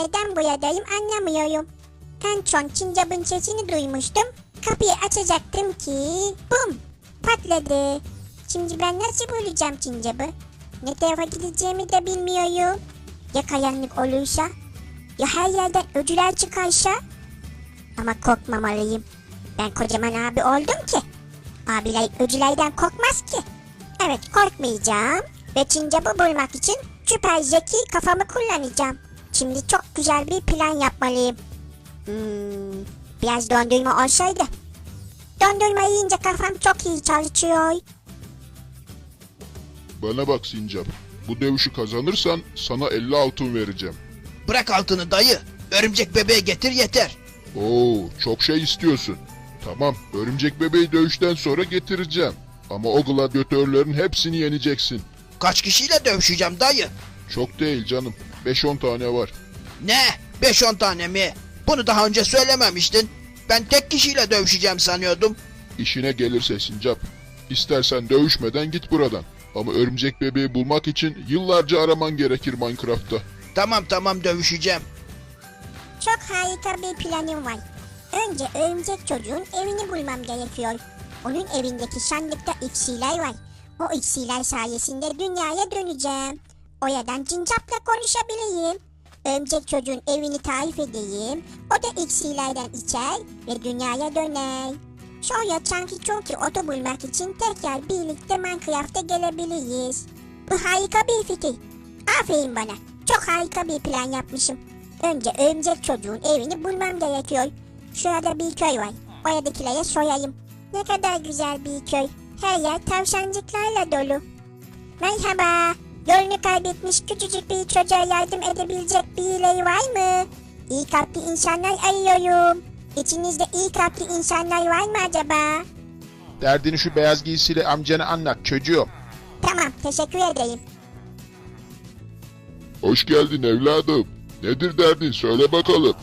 Neden buradayım anlamıyorum. En son Cincap'ın sesini duymuştum. Kapıyı açacaktım ki bum patladı. Şimdi ben nasıl bulacağım Cincap'ı? Ne tarafa gideceğimi de bilmiyorum. Ya kayanlık olursa? Ya her yerden ödüler çıkarsa? Ama korkmamalıyım. Ben kocaman abi oldum ki. Abiler ödülerden korkmaz ki. Evet korkmayacağım. Ve Cincap'ı bulmak için süper zeki kafamı kullanacağım. Şimdi çok güzel bir plan yapmalıyım. Hmm, biraz dondurma olsaydı. Dondurma yiyince kafam çok iyi çalışıyor. Bana bak Sincap. Bu dövüşü kazanırsan sana 50 altın vereceğim. Bırak altını dayı. Örümcek bebeği getir yeter. Oo, çok şey istiyorsun. Tamam, örümcek bebeği dövüşten sonra getireceğim. Ama o gladyatörlerin hepsini yeneceksin. Kaç kişiyle dövüşeceğim dayı? Çok değil canım. 5-10 tane var. Ne? 5-10 tane mi? Bunu daha önce söylememiştin. Ben tek kişiyle dövüşeceğim sanıyordum. İşine gelirse Sincap. İstersen dövüşmeden git buradan. Ama örümcek bebeği bulmak için yıllarca araman gerekir Minecraft'ta. Tamam tamam dövüşeceğim. Çok harika bir planım var. Önce örümcek çocuğun evini bulmam gerekiyor. Onun evindeki sandıkta iksirler var. O iksirler sayesinde dünyaya döneceğim. Oradan cincapla konuşabileyim. Örümcek çocuğun evini tarif edeyim. O da iksirlerden içer ve dünyaya döner. Sonra Chunky Chunky oto bulmak için tekrar birlikte Minecraft'a gelebiliriz. Bu harika bir fikir. Aferin bana. Çok harika bir plan yapmışım. Önce örümcek çocuğun evini bulmam gerekiyor. Şurada bir köy var. Oradakilere sorayım. Ne kadar güzel bir köy. Her yer tavşancıklarla dolu. Merhaba. Yolunu kaybetmiş küçücük bir çocuğa yardım edebilecek birileri var mı? İyi kalpli insanlar arıyorum. İçinizde iyi kalpli insanlar var mı acaba? Derdini şu beyaz giysiyle amcana anlat çocuğum. Tamam, teşekkür ederim. Hoş geldin evladım. Nedir derdin söyle bakalım.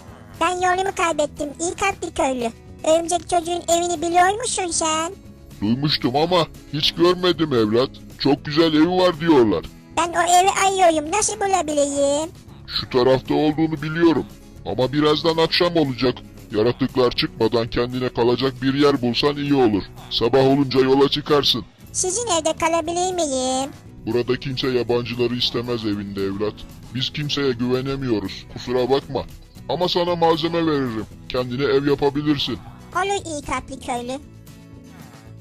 Ben yolumu kaybettim. İyi kalpli köylü. Örümcek çocuğun evini biliyor musun sen? Duymuştum ama hiç görmedim evlat. Çok güzel evi var diyorlar. Ben o evi arıyorum. Nasıl bulabileyim? Şu tarafta olduğunu biliyorum. Ama birazdan akşam olacak. Yaratıklar çıkmadan kendine kalacak bir yer bulsan iyi olur. Sabah olunca yola çıkarsın. Sizin evde kalabilir miyim? Burada kimse yabancıları istemez evinde evlat. Biz kimseye güvenemiyoruz. Kusura bakma. Ama sana malzeme veririm. Kendine ev yapabilirsin. Olur iyi kalpli köylü.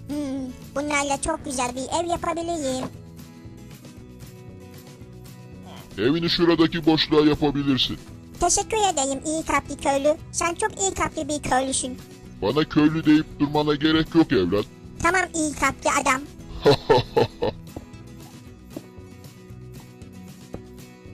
Hmm, bunlarla çok güzel bir ev yapabilirim. Evini şuradaki boşluğa yapabilirsin. Teşekkür ederim iyi kalpli köylü. Sen çok iyi kalpli bir köylüsün. Bana köylü deyip durmana gerek yok evlat. Tamam iyi kalpli adam.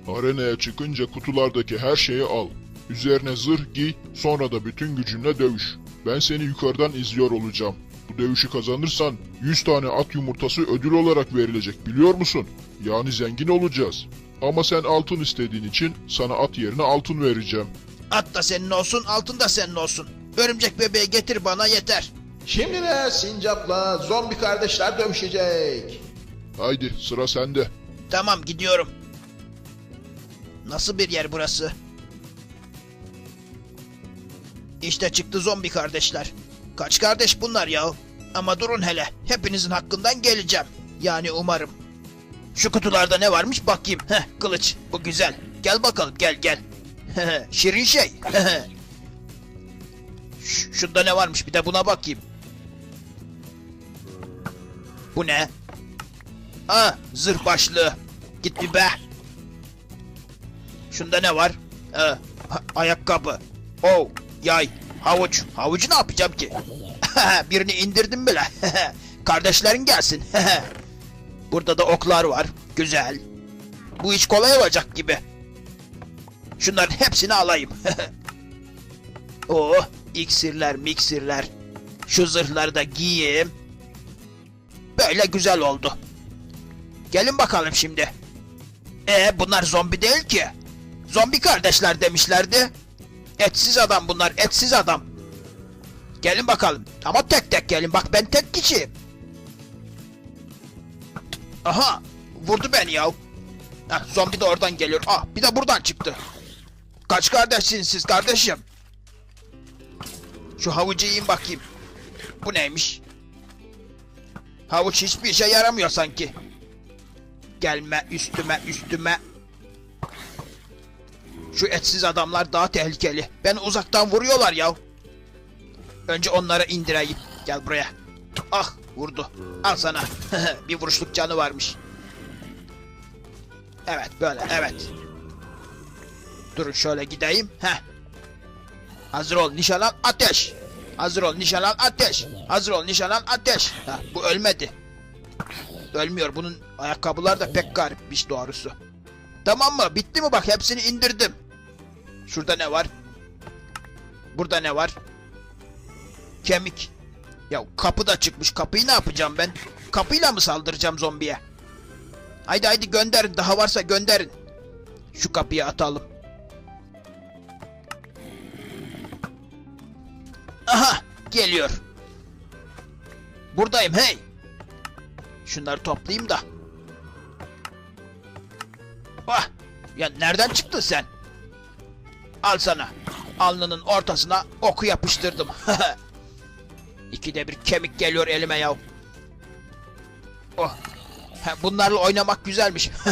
Arenaya çıkınca kutulardaki her şeyi al. Üzerine zırh giy, sonra da bütün gücünle dövüş. Ben seni yukarıdan izliyor olacağım. Bu dövüşü kazanırsan 100 tane at yumurtası ödül olarak verilecek biliyor musun? Yani zengin olacağız. Ama sen altın istediğin için sana at yerine altın vereceğim. At da senin olsun, altın da senin olsun. Örümcek bebeği getir bana yeter. Şimdi de Sincap'la zombi kardeşler dövüşecek. Haydi sıra sende. Tamam gidiyorum. Nasıl bir yer burası? İşte çıktı zombi kardeşler. Kaç kardeş bunlar ya? Ama durun hele. Hepinizin hakkından geleceğim. Yani umarım. Şu kutularda ne varmış bakayım. Heh kılıç. Bu güzel. Gel bakalım gel gel. Şirin şey. Şunda ne varmış bir de buna bakayım. Bu ne? Aa zırh başlığı. Git bir be. Şunda ne var? Ee, ha- ayakkabı. Oh, yay, havuç. Havucu ne yapacağım ki? Birini indirdim bile. Kardeşlerin gelsin. Burada da oklar var. Güzel. Bu iş kolay olacak gibi. Şunların hepsini alayım. oh, iksirler, miksirler. Şu zırhları da giyeyim. Böyle güzel oldu. Gelin bakalım şimdi. E bunlar zombi değil ki. Zombi kardeşler demişlerdi. Etsiz adam bunlar, etsiz adam. Gelin bakalım. Ama tek tek gelin. Bak ben tek kişiyim. Aha. Vurdu beni ya. Heh, zombi de oradan geliyor. Ah bir de buradan çıktı. Kaç kardeşsiniz siz kardeşim? Şu havucu yiyin bakayım. Bu neymiş? Havuç hiçbir işe yaramıyor sanki. Gelme üstüme üstüme. Şu etsiz adamlar daha tehlikeli. Beni uzaktan vuruyorlar ya. Önce onları indireyim. Gel buraya. Ah vurdu. Al sana. bir vuruşluk canı varmış. Evet böyle evet. Durun şöyle gideyim. Heh. Hazır ol nişan al ateş. Hazır ol nişan al ateş. Hazır ol nişan al ateş. Ha, bu ölmedi. Ölmüyor. Bunun ayakkabıları da pek garipmiş doğrusu. Tamam mı? Bitti mi bak hepsini indirdim. Şurada ne var? Burada ne var? Kemik. Ya kapı da çıkmış. Kapıyı ne yapacağım ben? Kapıyla mı saldıracağım zombiye? Haydi haydi gönderin. Daha varsa gönderin. Şu kapıyı atalım. Aha geliyor. Buradayım hey. Şunları toplayayım da. Ah ya nereden çıktın sen? Al sana. Alnının ortasına oku yapıştırdım. İkide bir kemik geliyor elime yav. Oh. Bunlarla oynamak güzelmiş.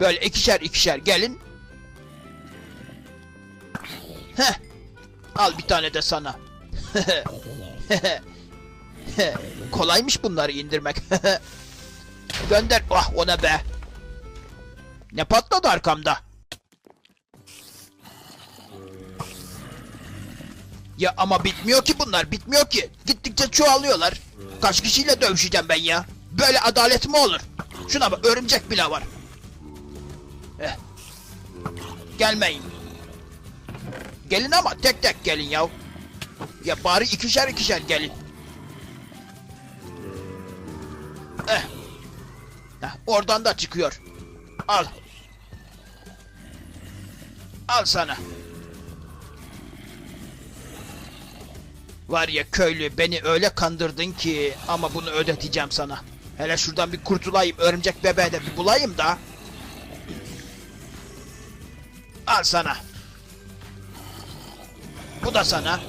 Böyle ikişer ikişer gelin. Heh. Al bir tane de sana. Kolaymış bunları indirmek. Gönder. Ah o ne be. Ne patladı arkamda? Ya ama bitmiyor ki bunlar bitmiyor ki. Gittikçe çoğalıyorlar. Kaç kişiyle dövüşeceğim ben ya? Böyle adalet mi olur? Şuna bak örümcek bile var. Eh. Gelmeyin. Gelin ama tek tek gelin ya. Ya bari ikişer ikişer gelin. Eh. Heh, oradan da çıkıyor. Al. Al sana. Var ya köylü beni öyle kandırdın ki ama bunu ödeteceğim sana. Hele şuradan bir kurtulayım örümcek bebeği de bir bulayım da. Al sana. Bu da sana.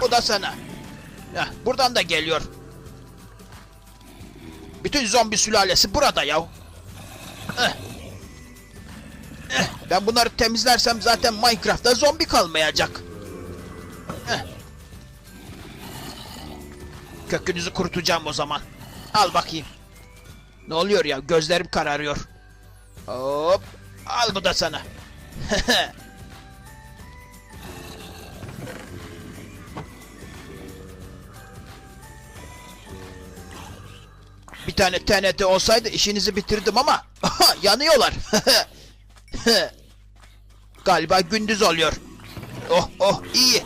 Bu da sana. Heh, buradan da geliyor. Bütün zombi sülalesi burada ya. Eh, Ben bunları temizlersem zaten Minecraft'ta zombi kalmayacak. Kökünüzü kurutacağım o zaman. Al bakayım. Ne oluyor ya? Gözlerim kararıyor. Hop. Al bu da sana. Bir tane TNT olsaydı işinizi bitirdim ama yanıyorlar. Galiba gündüz oluyor. Oh oh iyi.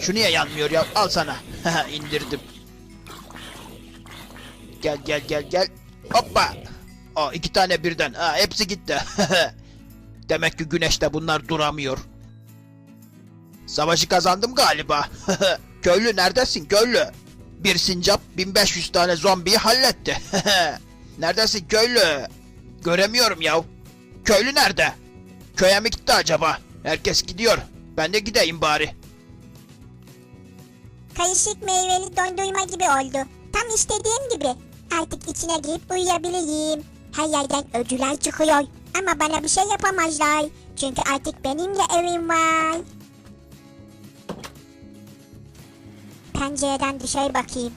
Şu niye yanmıyor ya? Al sana. İndirdim. Gel gel gel gel. Hoppa. O iki tane birden. Ha, hepsi gitti. Demek ki güneşte bunlar duramıyor. Savaşı kazandım galiba. köylü neredesin köylü? Bir sincap 1500 tane zombiyi halletti. neredesin köylü? Göremiyorum yav. Köylü nerede? Köye mi gitti acaba? Herkes gidiyor. Ben de gideyim bari. Kayışık meyveli dondurma gibi oldu. Tam istediğim gibi. Artık içine girip uyuyabilirim. Her yerden ödüller çıkıyor. Ama bana bir şey yapamazlar. Çünkü artık benim de evim var. Pencereden dışarı bakayım.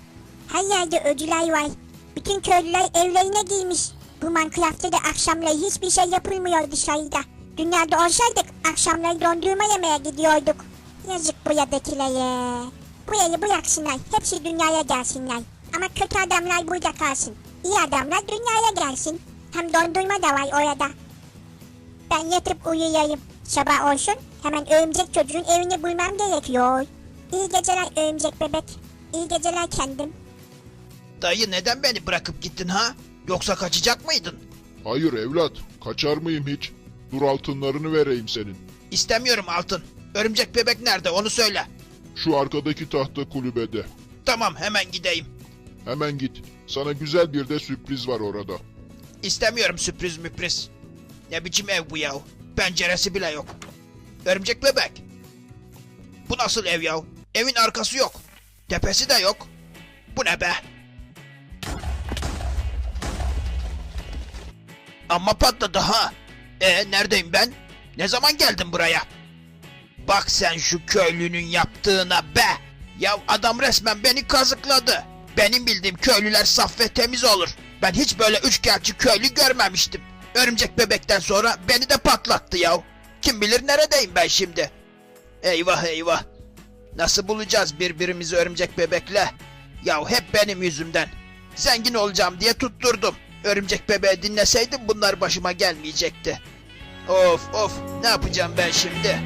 Her yerde ödüller var. Bütün köylüler evlerine girmiş. Bu Minecraft'ta da akşamları hiçbir şey yapılmıyor dışarıda. Dünyada olsaydık akşamları dondurma yemeye gidiyorduk. Yazık buradakilere. Burayı bıraksınlar. Hepsi dünyaya gelsinler. Ama kötü adamlar burada kalsın. İyi adamlar dünyaya gelsin. Hem dondurma da var orada. Ben yatıp uyuyayım. Sabah olsun hemen örümcek çocuğun evini bulmam gerekiyor. İyi geceler örümcek bebek. İyi geceler kendim. Dayı neden beni bırakıp gittin ha? Yoksa kaçacak mıydın? Hayır evlat, kaçar mıyım hiç? Dur altınlarını vereyim senin. İstemiyorum altın. Örümcek bebek nerede onu söyle. Şu arkadaki tahta kulübede. Tamam hemen gideyim. Hemen git. Sana güzel bir de sürpriz var orada. İstemiyorum sürpriz müpriz. Ne biçim ev bu yahu? Penceresi bile yok. Örümcek bebek. Bu nasıl ev yahu? Evin arkası yok. Tepesi de yok. Bu ne be? Amma patladı ha. E neredeyim ben? Ne zaman geldim buraya? Bak sen şu köylünün yaptığına be. Ya adam resmen beni kazıkladı. Benim bildiğim köylüler saf ve temiz olur. Ben hiç böyle üçkağıtçı köylü görmemiştim. Örümcek bebekten sonra beni de patlattı ya. Kim bilir neredeyim ben şimdi. Eyvah eyvah. Nasıl bulacağız birbirimizi örümcek bebekle? Ya hep benim yüzümden. Zengin olacağım diye tutturdum. Örümcek bebeği dinleseydim bunlar başıma gelmeyecekti. Of of ne yapacağım ben şimdi?